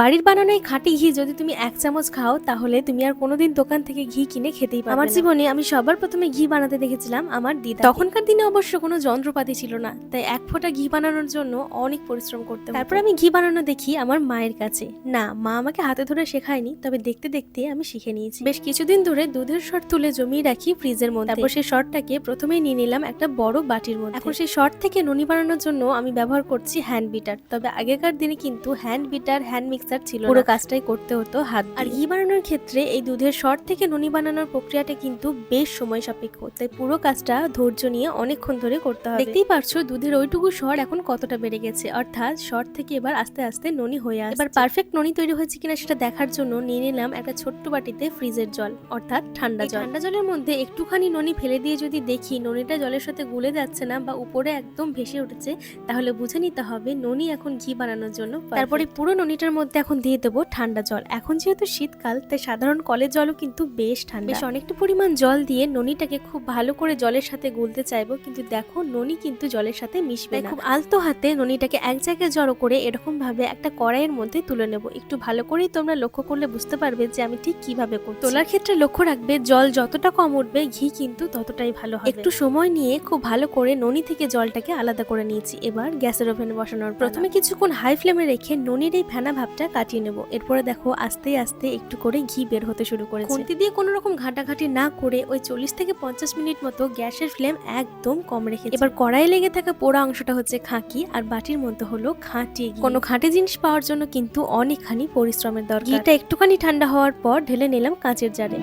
বাড়ির বানানো এই খাঁটি ঘি যদি তুমি এক চামচ খাও তাহলে তুমি আর কোনোদিন দোকান থেকে ঘি কিনে খেতেই পারবে আমার জীবনে আমি সবার প্রথমে ঘি বানাতে দেখেছিলাম আমার দিদা। তখনকার দিনে অবশ্য কোনো যন্ত্রপাতি ছিল না তাই এক ফোঁটা ঘি বানানোর জন্য অনেক পরিশ্রম করতে তারপর আমি ঘি বানানো দেখি আমার মায়ের কাছে। না মা আমাকে হাতে ধরে শেখায়নি তবে দেখতে দেখতে আমি শিখে নিয়েছি। বেশ কিছুদিন ধরে দুধের শর্ট তুলে জমিয়ে রাখি ফ্রিজের মধ্যে। তারপর সেই শর্টটাকে প্রথমেই নিয়ে নিলাম একটা বড় বাটির মধ্যে। এখন সেই শর্ট থেকে ননি বানানোর জন্য আমি ব্যবহার করছি হ্যান্ড বিটার তবে আগেকার দিনে কিন্তু হ্যান্ড বিটার হ্যান্ড মিক্সার ছিল পুরো কাজটাই করতে হতো হাত আর ঘি বানানোর ক্ষেত্রে এই দুধের শর্ট থেকে ননি বানানোর প্রক্রিয়াটা কিন্তু বেশ সময় সাপেক্ষ। তাই পুরো কাজটা ধৈর্য নিয়ে অনেকক্ষণ ধরে করতে হবে। দেখতেই পারছ দুধের ওইটুকু শর এখন কতটা বেড়ে গেছে। অর্থাৎ শর্ট থেকে এবার আস্তে আস্তে ননি হয়ে আসে এবার পারফেক্ট ননি তৈরি হয়েছে কিনা সেটা দেখার জন্য নিয়ে নিলাম একটা ছোট্ট বাটিতে ফ্রিজের জল অর্থাৎ ঠান্ডা জল। ঠান্ডা জলের মধ্যে একটুখানি ননি ফেলে দিয়ে যদি দেখি ননিটা জলের সাথে গুলে যাচ্ছে না বা উপরে একদম ভেসে উঠেছে তাহলে বুঝে নিতে হবে ননি এখন ঘি বানানোর জন্য তারপরে পুরো ননিটার মধ্যে এখন দিয়ে দেবো ঠান্ডা জল। এখন যেহেতু শীতকাল তাই সাধারণ কলের জলও কিন্তু বেশ ঠান্ডা। বেশ অনেকটা পরিমাণ জল দিয়ে ননিটাকে খুব ভালো করে জলের সাথে গুলতে চাইব কিন্তু দেখো ননি কিন্তু জলের সাথে মিশবে না। খুব আলতো হাতে ননিটাকে এক জায়গায় জড়ো করে এরকম ভাবে একটা কড়াইয়ের মধ্যে তুলে নেব। একটু ভালো করেই তোমরা লক্ষ্য করলে বুঝতে পারবে যে আমি ঠিক কীভাবে করছি। তোলার ক্ষেত্রে লক্ষ্য রাখবে জল যতটা কম উঠবে ঘি কিন্তু ততটাই ভালো হবে। একটু সময় নিয়ে খুব ভালো করে ননি থেকে জলটাকে আলাদা করে নিয়েছি। এবার গ্যাসের ওভেনে বসানোর প্রথমে কিছুক্ষণ হাই ফ্লেমে রেখে ননির এই ফেনা ভাবটা কাটিয়ে নেব। এরপরে দেখো আস্তে আস্তে একটু করে ঘি বের হতে শুরু করে খুন্তি দিয়ে কোনো রকম ঘাটাঘাটি না করে ওই চল্লিশ থেকে পঞ্চাশ মিনিট মতো গ্যাসের ফ্লেম একদম কম রেখে এবার কড়াই লেগে থাকা পোড়া অংশটা হচ্ছে খাঁকি আর বাটির মধ্যে হলো খাঁটি। কোনো খাঁটি জিনিস পাওয়ার জন্য কিন্তু অনেকখানি পরিশ্রমের দরকার। ঘিটা একটুখানি ঠান্ডা হওয়ার পর ঢেলে নিলাম কাঁচের জারে।